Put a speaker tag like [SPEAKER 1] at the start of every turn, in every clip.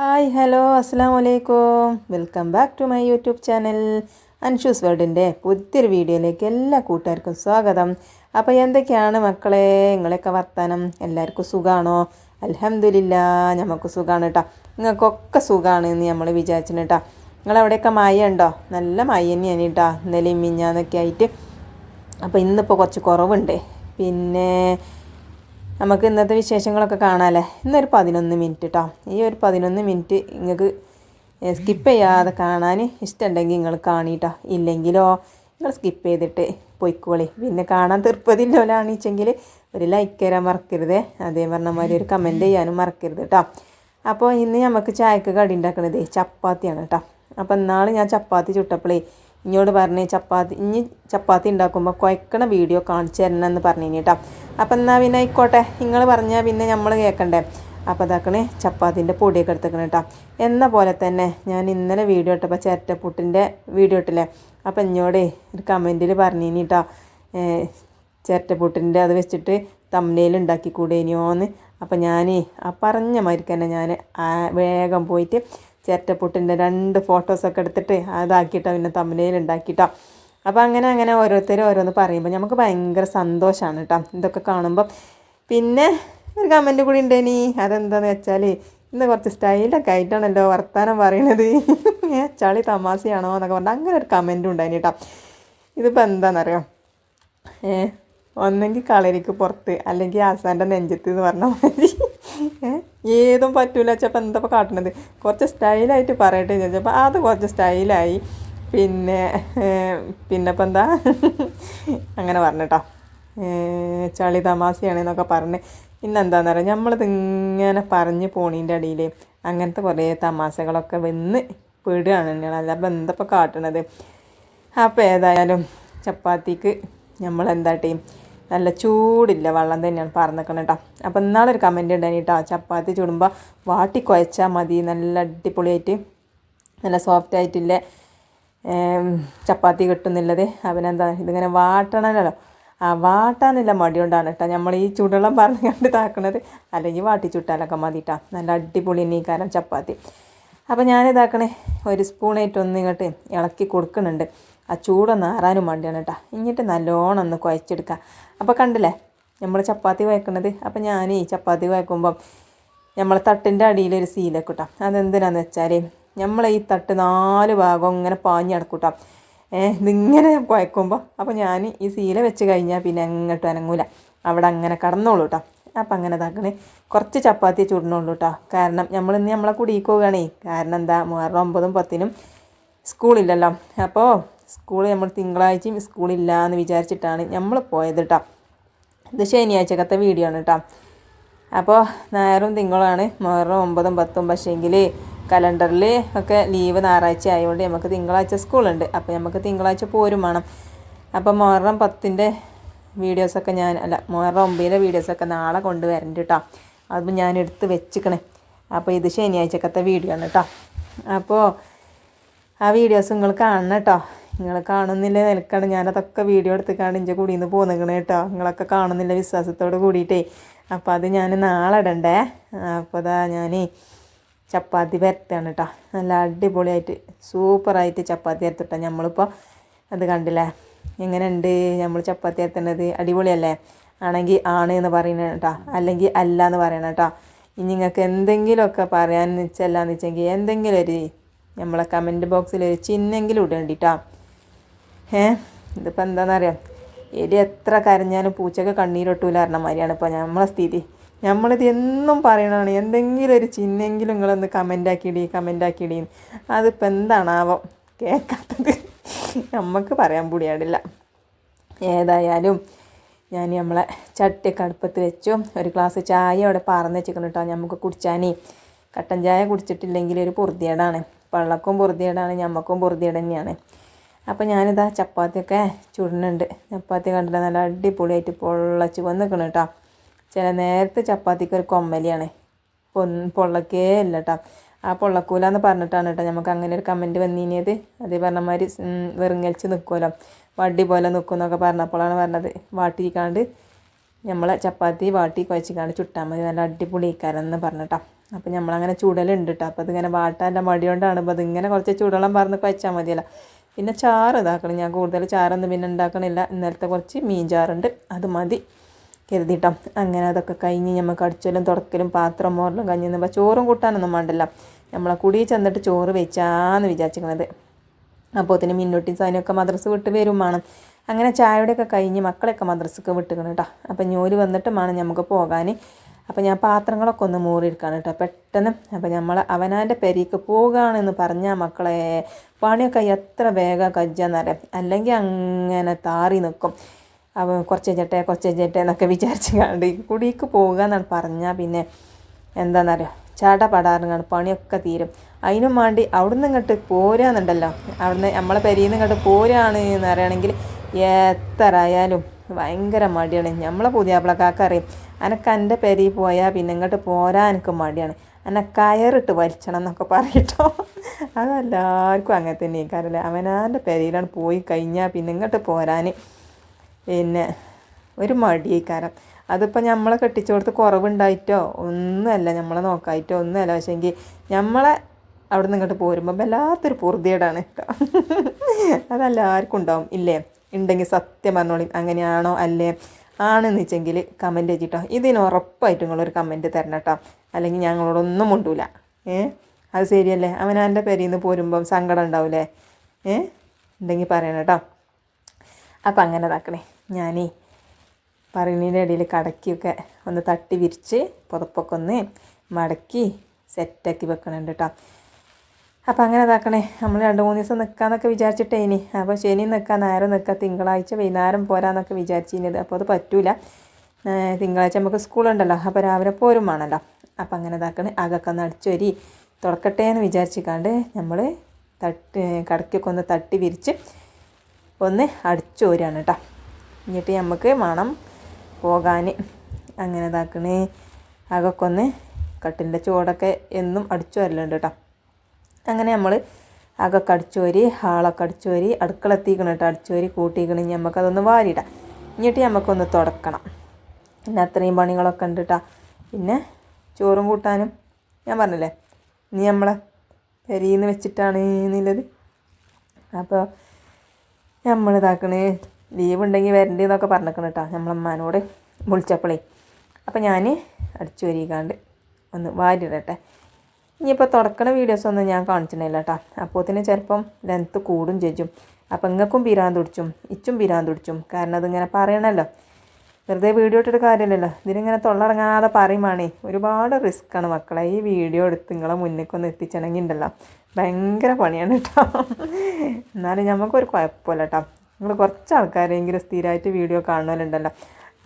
[SPEAKER 1] Hi hello അസ്സാം വലൈക്കും welcome back to my YouTube channel. Anshu's വേൾഡിന്റെ പുതിയൊരു വീഡിയോയിലേക്ക് എല്ലാ കൂട്ടുകാർക്കും സ്വാഗതം. അപ്പോൾ എന്തൊക്കെയാണ് മക്കളെ? നിങ്ങളെയൊക്കെ വർത്താനം? എല്ലാവർക്കും സുഖമാണോ അലഹമില്ല നമുക്ക് സുഖമാണ് കേട്ടോ നിങ്ങൾക്കൊക്കെ സുഖമാണ് എന്ന് നമ്മൾ വിചാരിച്ചിന് കേട്ടോ നിങ്ങളവിടെയൊക്കെ മായ ഉണ്ടോ നല്ല മായ തന്നെയാണ് കേട്ടോ ഇന്നലെയും മിഞ്ഞാന്നൊക്കെ ആയിട്ട്. അപ്പോൾ ഇന്നിപ്പോൾ കുറച്ച് കുറവുണ്ട്. പിന്നെ നമുക്ക് ഇന്നത്തെ വിശേഷങ്ങളൊക്കെ കാണാമല്ലേ ഇന്നൊരു പതിനൊന്ന് മിനിറ്റ് കേട്ടോ ഈ ഒരു പതിനൊന്ന് മിനിറ്റ് നിങ്ങൾക്ക് സ്കിപ്പ് ചെയ്യാതെ കാണാൻ ഇഷ്ടമുണ്ടെങ്കിൽ നിങ്ങൾ കാണിട്ടോ ഇല്ലെങ്കിലോ നിങ്ങൾ സ്കിപ്പ് ചെയ്തിട്ട് പൊയ്ക്കോളി. പിന്നെ കാണാൻ തീർപ്പതില്ലോലാണെച്ചെങ്കിൽ ഒരു ലൈക്ക് തരാൻ മറക്കരുത്. അതേ പറഞ്ഞ മാതിരി ഒരു കമന്റ് ചെയ്യാനും മറക്കരുത് കേട്ടോ അപ്പോൾ ഇന്ന് നമുക്ക് ചായക്ക് കടി ഉണ്ടാക്കണത് ചപ്പാത്തിയാണ് കേട്ടോ അപ്പോൾ ഇന്നാൾ ഞാൻ ചപ്പാത്തി ചുട്ടപ്പോഴേ ഇങ്ങോട്ട് പറഞ്ഞ് ചപ്പാത്തി ഇനി ചപ്പാത്തി ഉണ്ടാക്കുമ്പോൾ കുഴക്കണ വീഡിയോ കാണിച്ചു തരണം എന്ന് പറഞ്ഞു കേട്ടോ അപ്പം എന്നാൽ പിന്നെ ആയിക്കോട്ടെ. നിങ്ങൾ പറഞ്ഞാൽ പിന്നെ നമ്മൾ കേൾക്കണ്ടേ അപ്പോൾ അതാക്കണേ ചപ്പാത്തിന്റെ പൊടിയൊക്കെ എടുത്തേക്കണം കേട്ടോ എന്ന പോലെ തന്നെ ഞാൻ ഇന്നലെ വീഡിയോ ഇട്ടപ്പോൾ ചിരട്ടപ്പുട്ടിന്റെ വീഡിയോ ഇട്ടില്ലേ? അപ്പം എന്നോടേ ഒരു കമന്റിൽ പറഞ്ഞു കേട്ടോ ചിരട്ടപ്പുട്ടിന്റെ അത് വെച്ചിട്ട് തമ്മനയിൽ ഉണ്ടാക്കി കൂടേനിയോന്ന് അപ്പം ഞാൻ ആ പറഞ്ഞ മാതിരി തന്നെ ഞാൻ വേഗം പോയിട്ട് ചിരട്ടപ്പുട്ടിന്റെ രണ്ട് ഫോട്ടോസൊക്കെ എടുത്തിട്ട് അതാക്കിയിട്ടാണ് പിന്നെ തമ്മനയിൽ ഉണ്ടാക്കിയിട്ടോ അപ്പോൾ അങ്ങനെ അങ്ങനെ ഓരോരുത്തരും ഓരോന്ന് പറയുമ്പോൾ നമുക്ക് ഭയങ്കര സന്തോഷമാണ് കേട്ടോ ഇതൊക്കെ കാണുമ്പം പിന്നെ ഒരു കമന്റ് കൂടി ഉണ്ടേനി അതെന്താന്ന് വെച്ചാൽ ഇന്ന് കുറച്ച് സ്റ്റൈലൊക്കെ ആയിട്ടാണല്ലോ വർത്തമാനം പറയണത്. ചളി തമാശയാണോ എന്നൊക്കെ പറഞ്ഞാൽ അങ്ങനെ ഒരു കമന്റും ഉണ്ടായിന് കേട്ടോ ഇതിപ്പോൾ എന്താണെന്നറിയോ ഏ ഒന്നെങ്കിൽ കളരിക്ക് പുറത്ത് അല്ലെങ്കിൽ ആസാന്റെ നെഞ്ചത്ത് എന്ന് പറഞ്ഞാൽ മതി ഏതും പറ്റൂല. വെച്ചപ്പോൾ എന്താ കാട്ടണത്? കുറച്ച് സ്റ്റൈലായിട്ട് പറയട്ടെ ചോദിച്ചപ്പോൾ അത് കുറച്ച് സ്റ്റൈലായി. പിന്നെ പിന്നെ ഇപ്പം എന്താ? അങ്ങനെ പറഞ്ഞിട്ടോ. ചളി തമാശയാണെന്നൊക്കെ പറഞ്ഞ്. ഇന്നെന്താന്ന് പറയുക നമ്മളിത് ഇങ്ങനെ പറഞ്ഞ് പോണീന്റെ അടിയിൽ അങ്ങനത്തെ കുറേ തമാശകളൊക്കെ വന്ന് പെടുകയാണ് തന്നെയാണ് അല്ല അപ്പം എന്തപ്പോൾ കാട്ടണത്? അപ്പോൾ ഏതായാലും ചപ്പാത്തിക്ക് നമ്മൾ നല്ല ചൂടില്ല വെള്ളം തന്നെയാണ് പറഞ്ഞേക്കണം കേട്ടോ അപ്പോൾ ഇന്നാളൊരു കമന്റ് ഉണ്ടായി കേട്ടോ ചപ്പാത്തി ചുടുമ്പോൾ വാട്ടി കുഴച്ചാൽ മതി. നല്ല അടിപൊളിയായിട്ട് നല്ല സോഫ്റ്റ് ആയിട്ടില്ല ചപ്പാത്തി കിട്ടുന്നില്ലത് അവനെന്താ ഇതിങ്ങനെ വാട്ടണമല്ലോ ആ വാട്ടാനുള്ള മടി കൊണ്ടാണ് കേട്ടോ നമ്മൾ ഈ ചൂടുവെള്ളം പറഞ്ഞു കണ്ട് താക്കണത് അല്ലെങ്കിൽ വാട്ടി ചുട്ടാലൊക്കെ മതി കേട്ടോ നല്ല അടിപൊളി കാലം ചപ്പാത്തി. അപ്പോൾ ഞാനിതാക്കണേ ഒരു സ്പൂണായിട്ടൊന്ന് ഇങ്ങോട്ട് ഇളക്കി കൊടുക്കുന്നുണ്ട്. ആ ചൂടൊന്ന് ആറാനും വേണ്ടിയാണ് കേട്ടോ എന്നിട്ട് നല്ലോണം ഒന്ന് കുഴച്ചെടുക്കുക അപ്പോൾ കണ്ടില്ലേ നമ്മൾ ചപ്പാത്തി കുഴക്കണത്? അപ്പോൾ ഞാൻ ഈ ചപ്പാത്തി കുഴക്കുമ്പം നമ്മൾ തട്ടിന്റെ അടിയിലൊരു സീലൊക്കെ കിട്ടാം അതെന്തിനാന്ന് വെച്ചാൽ നമ്മൾ ഈ തട്ട് നാല് ഭാഗം ഇങ്ങനെ പാഞ്ഞ് കിടക്കൂട്ടോ ഏഹ് ഇതിങ്ങനെ കുഴക്കുമ്പോൾ അപ്പോൾ ഞാൻ ഈ സീല വെച്ച് കഴിഞ്ഞാൽ പിന്നെ അങ്ങോട്ട് അനങ്ങൂല. അവിടെ അങ്ങനെ കടന്നോളൂ കേട്ടോ അപ്പം അങ്ങനെ ഇതാക്കണേ. കുറച്ച് ചപ്പാത്തി ചുടണുള്ളൂ കേട്ടോ കാരണം നമ്മൾ ഇന്ന് നമ്മളെ കുടിക്ക് പോവുകയാണേ കാരണം എന്താ മുഹറം ഒമ്പതും പത്തിനും സ്കൂളില്ലല്ലോ. അപ്പോൾ സ്കൂൾ നമ്മൾ തിങ്കളാഴ്ചയും സ്കൂളില്ല എന്ന് വിചാരിച്ചിട്ടാണ് നമ്മൾ പോയത് കേട്ടോ ഇത് ശനിയാഴ്ചക്കത്തെ വീഡിയോ ആണ് കേട്ടോ അപ്പോൾ ഞായറും തിങ്കളാണ് മുഹറം ഒമ്പതും പത്തും പക്ഷേങ്കിൽ കലണ്ടറിൽ ഒക്കെ ലീവ് ഞായറാഴ്ച ആയതുകൊണ്ട് നമുക്ക് തിങ്കളാഴ്ച സ്കൂളുണ്ട്. അപ്പോൾ നമുക്ക് തിങ്കളാഴ്ച പോരും വേണം. അപ്പോൾ മുഹറം പത്തിന്റെ വീഡിയോസൊക്കെ ഞാൻ അല്ല മുഹറം ഒമ്പതിന്റെ വീഡിയോസൊക്കെ നാളെ കൊണ്ടുവരണ്ട് കേട്ടോ അത് ഞാൻ എടുത്ത് വെച്ചിക്കണേ. അപ്പോൾ ഇത് ശനിയാഴ്ചക്കത്തെ വീഡിയോ ആണ് കേട്ടോ അപ്പോൾ ആ വീഡിയോസ് നിങ്ങൾ കാണണം കേട്ടോ നിങ്ങൾ കാണുന്നില്ല നിൽക്കണം ഞാനതൊക്കെ വീഡിയോ എടുത്തിക്കാണ്ട് ഇഞ്ചെ കൂടി നിന്ന് പോന്നിക്കണേ കേട്ടോ. നിങ്ങളൊക്കെ കാണുന്നില്ല വിശ്വാസത്തോട് കൂടിയിട്ടേ. അപ്പോൾ അത് ഞാൻ നാളെ ഇടണ്ടേ. അപ്പോൾ അതാ ഞാൻ ചപ്പാത്തി പരത്താണ് കേട്ടോ. നല്ല അടിപൊളിയായിട്ട് സൂപ്പറായിട്ട് ചപ്പാത്തി പരത്തിട്ടോ. നമ്മളിപ്പോൾ അത് കണ്ടില്ലേ? എങ്ങനെയുണ്ട് നമ്മൾ ചപ്പാത്തി പരത്തേണ്ടത് അടിപൊളിയല്ലേ? ആണെങ്കിൽ ആണ് എന്ന് പറയണ കേട്ടോ. അല്ലെങ്കിൽ അല്ല എന്ന് പറയണം കേട്ടോ. ഇനി നിങ്ങൾക്ക് എന്തെങ്കിലുമൊക്കെ പറയാൻ വെച്ചല്ലാന്ന് വെച്ചെങ്കിൽ എന്തെങ്കിലും ഒരു നമ്മളെ കമന്റ് ബോക്സിൽ ഒരു ചിഹ്നെങ്കിലും ഇടേണ്ടിട്ടോ. ഏ? ഇതിപ്പോൾ എന്താണെന്നറിയാം എലി എത്ര കരഞ്ഞാലും പൂച്ചയൊക്കെ കണ്ണീരൊട്ടൂല പറഞ്ഞ മാതിരിയാണ് ഇപ്പോൾ നമ്മളെ സ്ഥിതി. നമ്മളിത് എന്നും പറയണതാണ്. എന്തെങ്കിലും ഒരു ചിഹ്നെങ്കിലും നിങ്ങളൊന്ന് കമന്റ് ആക്കിയിടി അതിപ്പോൾ എന്താണാവോ? കേൾക്കാത്തത് നമുക്ക് പറയാൻ കൂടിയാടില്ല ഏതായാലും ഞാൻ നമ്മളെ ചട്ടിയൊക്കെ അടുപ്പത്ത് വെച്ചു ഒരു ഗ്ലാസ് ചായ അവിടെ പറന്ന് വെച്ചിരിക്കണം കേട്ടോ നമുക്ക് കുടിച്ചാനേ. കട്ടൻ ചായ കുടിച്ചിട്ടില്ലെങ്കിൽ ഒരു പൊറുതിയേടാണ്. പള്ളക്കും പൊറുതിയേടാണ് ഞമ്മക്കും പൊറുതിയേട് തന്നെയാണ് അപ്പോൾ ഞാനിതാ ചപ്പാത്തിയൊക്കെ ചുടുന്നുണ്ട്. ചപ്പാത്തി കണ്ടിട്ട് നല്ല അടിപൊളിയായിട്ട് പൊള്ളച്ച് വന്നിക്കണം കേട്ടോ ചില നേരത്തെ ചപ്പാത്തിക്ക് ഒരു കൊമ്മലിയാണ്. പൊള്ളക്കേ ഇല്ല കേട്ടോ ആ പൊള്ളക്കൂല എന്ന് പറഞ്ഞിട്ടാണ് കേട്ടോ നമുക്ക് അങ്ങനെ ഒരു കമന്റ് വന്നിനിയത് അതേ പറഞ്ഞ മാതിരി വെറുങ്ങലിച്ച് നിൽക്കുമല്ലോ വടി പോലെ നിൽക്കും എന്നൊക്കെ പറഞ്ഞപ്പോഴാണ് പറഞ്ഞത്. വാട്ടിയിക്കാണ്ട് നമ്മളെ ചപ്പാത്തി വാട്ടി കുഴച്ചിക്കാണ്ട് ചുട്ടാൽ മതി. നല്ല അടിപൊളി ഇക്കാരെന്ന് പറഞ്ഞിട്ടോ അപ്പോൾ നമ്മളങ്ങനെ ചുടലുണ്ട് കേട്ടോ അപ്പോൾ അതിങ്ങനെ വാട്ടാന്റെ മടി കൊണ്ടാണ്. അപ്പോൾ അതിങ്ങനെ കുറച്ച് ചുടളം പറഞ്ഞ് കുഴച്ചാൽ മതിയല്ലോ. പിന്നെ ചാറ് ഇതാക്കണം. ഞാൻ കൂടുതൽ ചാറൊന്നും പിന്നെ ഉണ്ടാക്കണില്ല. ഇന്നലത്തെ കുറച്ച് മീൻ ചാറുണ്ട്. അത് മതി. കരുതിട്ടോ. അങ്ങനെ അതൊക്കെ കഴിഞ്ഞ് നമുക്ക് അടിച്ചലും തുടക്കലും പാത്രം മോറലും കഞ്ഞിന്ന് ചോറും കൂട്ടാനൊന്നും വേണ്ടല്ല. നമ്മളെ കുടി ചെന്നിട്ട് ചോറ് വെച്ചാന്ന് വിചാരിച്ചിരിക്കണത്. അപ്പോൾ തന്നെ മിന്നോട്ടി സാധനമൊക്കെ മദ്രസ് വിട്ട് വരും വേണം അങ്ങനെ ചായയുടെയൊക്കെ കഴിഞ്ഞ് മക്കളെയൊക്കെ മദ്രസക്ക് വിട്ടുക്കണം കേട്ടോ. അപ്പം ഞോൽ വന്നിട്ട് വേണം നമുക്ക് പോകാൻ അപ്പോൾ ഞാൻ പാത്രങ്ങളൊക്കെ ഒന്ന് മൂറിയെടുക്കാണ് കേട്ടോ. പെട്ടെന്ന് അപ്പോൾ നമ്മൾ അവനാന്റെ പെരീക്ക് പോകുകയാണെന്ന് പറഞ്ഞാൽ മക്കളെ പണിയൊക്കെ എത്ര വേഗം കജ്ജാന്നറിയാം? അല്ലെങ്കിൽ അങ്ങനെ താറി നിൽക്കും അവ കുറച്ച് ചെട്ടെ കുറച്ച് ചെട്ടെ എന്നൊക്കെ വിചാരിച്ച് കണ്ട് കുടിക്ക് പോകുക എന്നാണ് പറഞ്ഞാൽ പിന്നെ എന്താണെന്നറിയാം ചാട പടാറുങ്ങാണ് പണിയൊക്കെ തീരും. അതിനും വേണ്ടി അവിടുന്ന് ഇങ്ങോട്ട് പോരാന്നുണ്ടല്ലോ. അവിടുന്ന് നമ്മളെ പെരിയിൽ നിന്ന് ഇങ്ങോട്ട് പോരാണ് എന്ന് പറയുകയാണെങ്കിൽ എത്ര ആയാലും ഭയങ്കര മടിയാണ്. നമ്മളെ പുതിയാപ്പിളക്കാക്ക അറിയും. അനക്ക് എന്റെ പെരി പോയാൽ പിന്നെ ഇങ്ങോട്ട് പോരാൻ എനിക്ക് മടിയാണ്. എന്നെ കയറിട്ട് വലിച്ചണം എന്നൊക്കെ പറയട്ടോ. അതെല്ലാവർക്കും അങ്ങനെ തന്നെ കാരണം അവനാന്റെ പെരിയിലാണ് പോയി കഴിഞ്ഞാൽ പിന്നെ ഇങ്ങോട്ട് പോരാൻ പിന്നെ ഒരു മടിയേക്കാരം അതിപ്പോൾ നമ്മളെ കൊടുത്ത് കുറവുണ്ടായിട്ടോ? ഒന്നുമല്ല നമ്മളെ നോക്കായിട്ടോ? ഒന്നുമല്ല. പക്ഷേങ്കിൽ നമ്മളെ അവിടെ നിന്ന് ഇങ്ങോട്ട് പോരുമ്പോൾ വല്ലാത്തൊരു പൂർത്തിയേടാണ് കേട്ടോ. അതെല്ലാവർക്കും ഉണ്ടാവും. ഇല്ലേ? ഉണ്ടെങ്കിൽ സത്യം പറഞ്ഞോളി അങ്ങനെയാണോ അല്ലേ? ആണെന്ന് വെച്ചെങ്കിൽ കമന്റ് വെച്ചിട്ടോ ഇതിന് ഉറപ്പായിട്ടും നിങ്ങളൊരു കമന്റ് തരണം കേട്ടോ അല്ലെങ്കിൽ ഞങ്ങളോടൊന്നും മുണ്ടൂല. ഏ? അത് ശരിയല്ലേ? അവൻ എന്റെ പേരിൽ നിന്ന് പോരുമ്പം സങ്കടം ഉണ്ടാവില്ലേ ഏ? ഉണ്ടെങ്കിൽ പറയണം കേട്ടോ അപ്പം അങ്ങനെ ഇതാക്കണേ. ഞാനേ പറയുന്നതിന്റെ ഇടയിൽ കടക്കിയൊക്കെ ഒന്ന് തട്ടി വിരിച്ച് പുതപ്പൊക്കെ ഒന്ന് മടക്കി സെറ്റാക്കി വെക്കണുണ്ട് കേട്ടോ അപ്പോൾ അങ്ങനെ ഇതാക്കണേ. നമ്മൾ രണ്ട് മൂന്ന് ദിവസം നിൽക്കാമെന്നൊക്കെ വിചാരിച്ചിട്ടേ ഇനി. അപ്പോൾ ശനി നിൽക്കാം നേരം നിൽക്കാം തിങ്കളാഴ്ച വൈകുന്നേരം പോരാന്നൊക്കെ വിചാരിച്ചിരുന്നത്. അപ്പോൾ അത് പറ്റൂല. തിങ്കളാഴ്ച നമുക്ക് സ്കൂളുണ്ടല്ലോ. അപ്പോൾ രാവിലെ പോരും വേണമല്ലോ അപ്പോൾ അങ്ങനെ ഇതാക്കണേ. ഒന്ന് അടിച്ചൊരി തുറക്കട്ടെ എന്ന് വിചാരിച്ചിക്കാണ്ട് നമ്മൾ തട്ടി കടക്കൊക്കെ ഒന്ന് തട്ടി വിരിച്ച് ഒന്ന് അടിച്ചോരാണ് കേട്ടോ എന്നിട്ട് നമുക്ക് മണം പോകാൻ അങ്ങനെ ഇതാക്കണേ. അകൊക്കെ ഒന്ന് കട്ടിലിന്റെ ചുവടൊക്കെ എന്നും അടിച്ചു വരലുണ്ട് കേട്ടോ അങ്ങനെ നമ്മൾ അകൊക്കെ അടിച്ചോരി ഹാളൊക്കെ അടിച്ചോരി അടുക്കള എത്തിക്കണം കേട്ടോ അടിച്ചോരി കൂട്ടിക്കണി നമുക്കതൊന്ന് വാരിയിടാം. എന്നിട്ട് നമുക്കൊന്ന് തുടക്കണം. പിന്നെ അത്രയും പണികളൊക്കെ ഉണ്ട് കേട്ടോ പിന്നെ ചോറും കൂട്ടാനും ഞാൻ പറഞ്ഞില്ലേ ഇനി നമ്മളെ പെരിയെന്ന് വെച്ചിട്ടാണ് എന്നുള്ളത്. അപ്പോൾ നമ്മൾ ഇതാക്കണേ ലീവ് ഉണ്ടെങ്കിൽ വരണ്ടേ എന്നൊക്കെ പറഞ്ഞിരിക്കണം കേട്ടോ നമ്മളമ്മാനോട് വിളിച്ചപ്പോളേ. അപ്പോൾ ഞാൻ അടിച്ചു വരികാണ്ട് ഒന്ന് വാരിടട്ടെ ഇനിയിപ്പോൾ തുടക്കണ വീഡിയോസൊന്നും ഞാൻ കാണിച്ചിട്ടില്ല കേട്ടോ അപ്പോത്തിന് ചിലപ്പം ലെങ്ത്ത് കൂടും ചേച്ചും അപ്പം ഇങ്ങക്കും പിരാന്ത് തുടിച്ചും ഇച്ചും പിരാന്ത് തുടിച്ചും കാരണം അതിങ്ങനെ പറയണമല്ലോ വെറുതെ വീഡിയോ ഇട്ടിട്ട് കാര്യമില്ലല്ലോ. ഇതിനിങ്ങനെ തൊള്ളടങ്ങാതെ പറയുവാണേ ഒരുപാട് റിസ്ക്കാണ് മക്കളെ. ഈ വീഡിയോ എടുത്ത് നിങ്ങളെ മുന്നിലേക്കൊന്ന് എത്തിച്ചണമെങ്കിൽ ഉണ്ടല്ലോ ഭയങ്കര പണിയാണ് കേട്ടോ എന്നാലും നമുക്കൊരു കുഴപ്പമില്ല കേട്ടോ നിങ്ങൾ കുറച്ച് ആൾക്കാരെങ്കിലും സ്ഥിരമായിട്ട് വീഡിയോ കാണുന്നവരുണ്ടല്ലോ.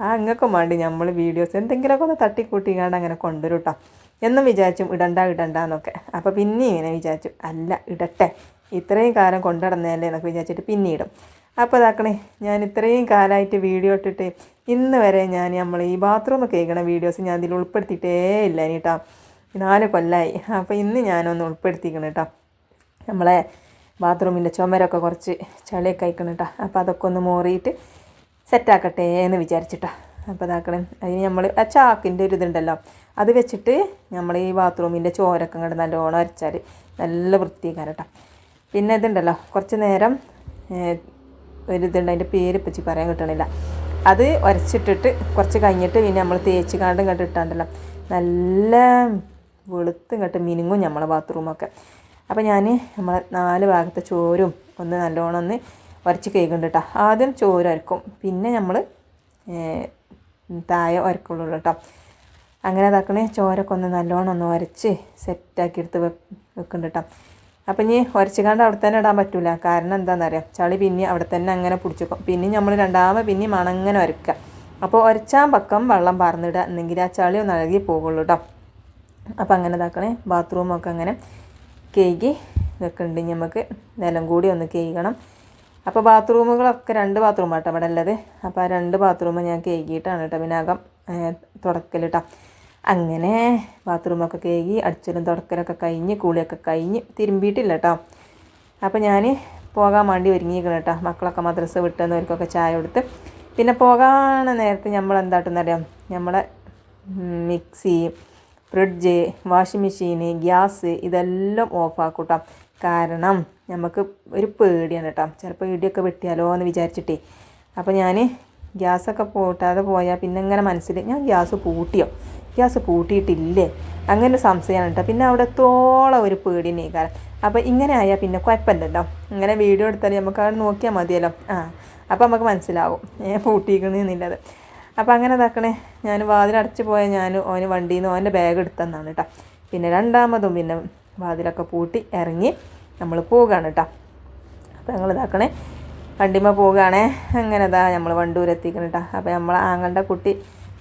[SPEAKER 1] ആ അങ്ങക്കും വേണ്ടി നമ്മൾ വീഡിയോസ് എന്തെങ്കിലുമൊക്കെ ഒന്ന് തട്ടിക്കൂട്ടിക്കാണ്ട് അങ്ങനെ കൊണ്ടുവരും കേട്ടോ എന്നും വിചാരിച്ചും ഇടണ്ട ഇടണ്ട എന്നൊക്കെ. അപ്പോൾ പിന്നെയും ഇങ്ങനെ വിചാരിച്ചു. അല്ല ഇടട്ടെ. ഇത്രയും കാലം കൊണ്ടുനടന്നതല്ലേ എന്നൊക്കെ വിചാരിച്ചിട്ട് പിന്നെ ഇടും അപ്പോൾ അതാക്കണേ ഞാൻ ഇത്രയും കാലമായിട്ട് വീഡിയോ ഇട്ടിട്ട് ഇന്ന് വരെ ഞാൻ നമ്മൾ ഈ ബാത്റൂം ഒക്കെ കേൾക്കണ വീഡിയോസ് ഞാൻ ഇതിൽ ഉൾപ്പെടുത്തിയിട്ടേ ഇല്ല കേട്ടോ നാല് കൊല്ലമായി അപ്പോൾ ഇന്ന് ഞാനൊന്ന് ഉൾപ്പെടുത്തിക്കണം കേട്ടോ നമ്മളെ ബാത്റൂമിന്റെ ചുമരൊക്കെ കുറച്ച് ചളിയൊക്കെ അയക്കണം കേട്ടോ അപ്പോൾ അതൊക്കെ ഒന്ന് മോറിയിട്ട് സെറ്റാക്കട്ടെ എന്ന് വിചാരിച്ചിട്ടോ. അപ്പോൾ ഇതാക്കണം അതിന് നമ്മൾ ആ ചാക്കിന്റെ ഒരു ഇതുണ്ടല്ലോ. അത് വെച്ചിട്ട് നമ്മൾ ഈ ബാത്റൂമിന്റെ ചോരൊക്കെ കണ്ട് നല്ലോണം അരച്ചാൽ നല്ല വൃത്തിക്കാരം കേട്ടോ. പിന്നെ ഇതുണ്ടല്ലോ കുറച്ച് നേരം ഒരു ഇതുണ്ട് അതിന്റെ പേര് ഇപ്പച്ചി പറയാൻ കിട്ടണില്ല. അത് ഉരച്ചിട്ടിട്ട് കുറച്ച് കഴിഞ്ഞിട്ട് പിന്നെ നമ്മൾ തേച്ച് കാണ്ടും ഇങ്ങോട്ട് ഇട്ടാണ്ടല്ലോ. നല്ല വെളുത്തും ഇങ്ങോട്ട് മിനുങ്ങും നമ്മളെ ബാത്റൂമൊക്കെ. അപ്പോൾ ഞാൻ നമ്മളെ നാല് ഭാഗത്തെ ചോരും ഒന്ന് നല്ലോണം ഒന്ന് ഉരച്ച് കേൾക്കുന്നുണ്ട് ആദ്യം ചോര ഉരക്കും പിന്നെ നമ്മൾ തായ ഉരക്കുള്ളൂ കേട്ടോ. അങ്ങനെ ഇതാക്കണേ ചോരൊക്കെ ഒന്ന് നല്ലോണം ഒന്ന് ഉരച്ച് സെറ്റാക്കി എടുത്ത് വെ വെക്കുന്നുണ്ട് കേട്ടോ അപ്പം ഇനി ഉരച്ചുകാണ്ട് അവിടെ തന്നെ ഇടാൻ പറ്റില്ല കാരണം എന്താണെന്നറിയാം ചളി പിന്നെ അവിടെ തന്നെ അങ്ങനെ പിടിച്ചിക്കും പിന്നെ നമ്മൾ രണ്ടാമത് പിന്നെ മണങ്ങനെ ഉരക്കുക അപ്പോൾ ഉരച്ചാൻ പക്കം വെള്ളം പറന്നിടുക എന്നെങ്കിൽ ആ ചളി ഒന്ന് അഴകി പോകുള്ളൂ കേട്ടോ അപ്പം അങ്ങനെ ഇതാക്കണേ ബാത്റൂമൊക്കെ അങ്ങനെ കേകി വെക്കുന്നുണ്ട് നമുക്ക് നിലം കൂടി ഒന്ന് കേൾക്കണം അപ്പോൾ ബാത്റൂമുകളൊക്കെ രണ്ട് ബാത്റൂമാണ് കേട്ടോ അവിടെ ഉള്ളത് അപ്പോൾ ആ രണ്ട് ബാത്റൂം ഞാൻ കേകിയിട്ടാണ് കേട്ടോ പിന്നെ അകം തുടക്കൽ കേട്ടോ അങ്ങനെ ബാത്റൂമൊക്കെ കഴുകി അടിച്ചലും തുടക്കലൊക്കെ കഴിഞ്ഞ് കൂളിയൊക്കെ കഴിഞ്ഞ് തിരുമ്പിയിട്ടില്ല കേട്ടോ അപ്പോൾ ഞാൻ പോകാൻ വേണ്ടി ഒരുങ്ങിയിരിക്കണം കേട്ടോ മക്കളൊക്കെ മദ്രസ വിട്ടുന്നവർക്കൊക്കെ ചായ കൊടുത്ത്. പിന്നെ പോകാൻ നേരത്തെ നമ്മൾ എന്താട്ടെന്നറിയാം നമ്മളെ മിക്സി ഫ്രിഡ്ജ് വാഷിംഗ് മെഷീന് ഗ്യാസ് ഇതെല്ലാം ഓഫാക്കൂട്ടാം. കാരണം നമുക്ക് ഒരു പേടിയാണ് കേട്ടോ ചിലപ്പോൾ ഇടിയൊക്കെ വെട്ടിയാലോ എന്ന് വിചാരിച്ചിട്ടേ. അപ്പോൾ ഞാൻ ഗ്യാസൊക്കെ പൂട്ടാതെ പോയാൽ പിന്നെ ഇങ്ങനെ മനസ്സിൽ ഞാൻ ഗ്യാസ് പൂട്ടിയോ? ഗ്യാസ് പൂട്ടിയിട്ടില്ലേ? അങ്ങനെ സംശയമാണ് കേട്ടോ. പിന്നെ അവിടെ തോളം ഒരു പേടി നീക്കാരം അപ്പോൾ ഇങ്ങനെ ആയാൽ പിന്നെ കുഴപ്പമില്ലല്ലോ. ഇങ്ങനെ വീഡിയോ എടുത്താൽ നമുക്ക് അവിടെ നോക്കിയാൽ മതിയല്ലോ. ആ അപ്പോൾ നമുക്ക് മനസ്സിലാവും. ഏ പൂട്ടിക്കണെന്നില്ലത് അപ്പോൾ അങ്ങനെ ഇതാക്കണേ. ഞാൻ വാതിലടച്ച് പോയ ഞാൻ ഓന് വണ്ടിയിൽ നിന്ന് ഓന്റെ ബാഗ് എടുത്തെന്നാണ് കേട്ടോ. പിന്നെ രണ്ടാമതും പിന്നെ വാതിലൊക്കെ പൂട്ടി ഇറങ്ങി നമ്മൾ പോവുകയാണ് കേട്ടോ. അപ്പോൾ ഞങ്ങൾ ഇതാക്കണേ. വണ്ടിമ്മ പോവുകയാണേ അങ്ങനെ ഇതാ നമ്മൾ വണ്ടൂരെത്തിക്കണം കേട്ടോ. അപ്പോൾ നമ്മൾ ആങ്ങളുടെ കുട്ടി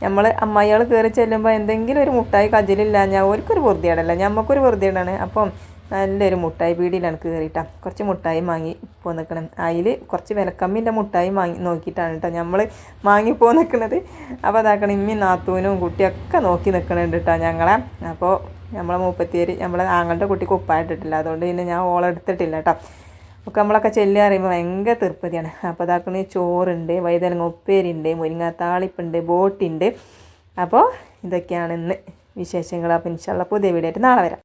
[SPEAKER 1] നമ്മൾ അമ്മായികൾ കയറി ചെല്ലുമ്പോൾ എന്തെങ്കിലും ഒരു മുട്ടായി കജിലില്ല ഞാൻ ഓർക്കൊരു വെറുതെയാണല്ലോ. ഞമ്മക്കൊരു വെറുതെയാണ് അപ്പം നല്ലൊരു മുട്ടായി പീടിയിലാണ് കയറിയിട്ടാ കുറച്ച് മുട്ടായി വാങ്ങി പോ നിൽക്കണം അതിൽ കുറച്ച് വിലക്കമ്മിന്റെ മുട്ടായി വാങ്ങി നോക്കിയിട്ടാണ് കേട്ടോ നമ്മൾ വാങ്ങിപ്പോ നിൽക്കുന്നത് അപ്പോൾ അതാക്കണം ഇമ്മി നാത്തൂനും കുട്ടിയൊക്കെ നോക്കി നിൽക്കണുണ്ട് കേട്ടോ ഞങ്ങളെ. അപ്പോൾ നമ്മളെ മൂപ്പത്തിയേര് നമ്മളെ ആങ്ങളുടെ കുട്ടിക്ക് ഉപ്പായിട്ടിട്ടില്ല. അതുകൊണ്ട് പിന്നെ ഞാൻ ഓളെടുത്തിട്ടില്ല കേട്ടോ. ഒക്കെ നമ്മളൊക്കെ ചെല്ലുക അറിയുമ്പോൾ ഭയങ്കര തീർപ്പതിയാണ് അപ്പോൾ അതാക്കണ ചോറുണ്ട് വൈതലങ്ങ ഉപ്പേരിയുണ്ട് മുരിങ്ങാത്താളിപ്പുണ്ട് ബോട്ടുണ്ട്. അപ്പോൾ ഇതൊക്കെയാണ് ഇന്ന് വിശേഷങ്ങൾ. അപ്പോൾ ഇൻഷാല്ല പുതിയ വീഡിയോ ആയിട്ട് നാളെ വരാം.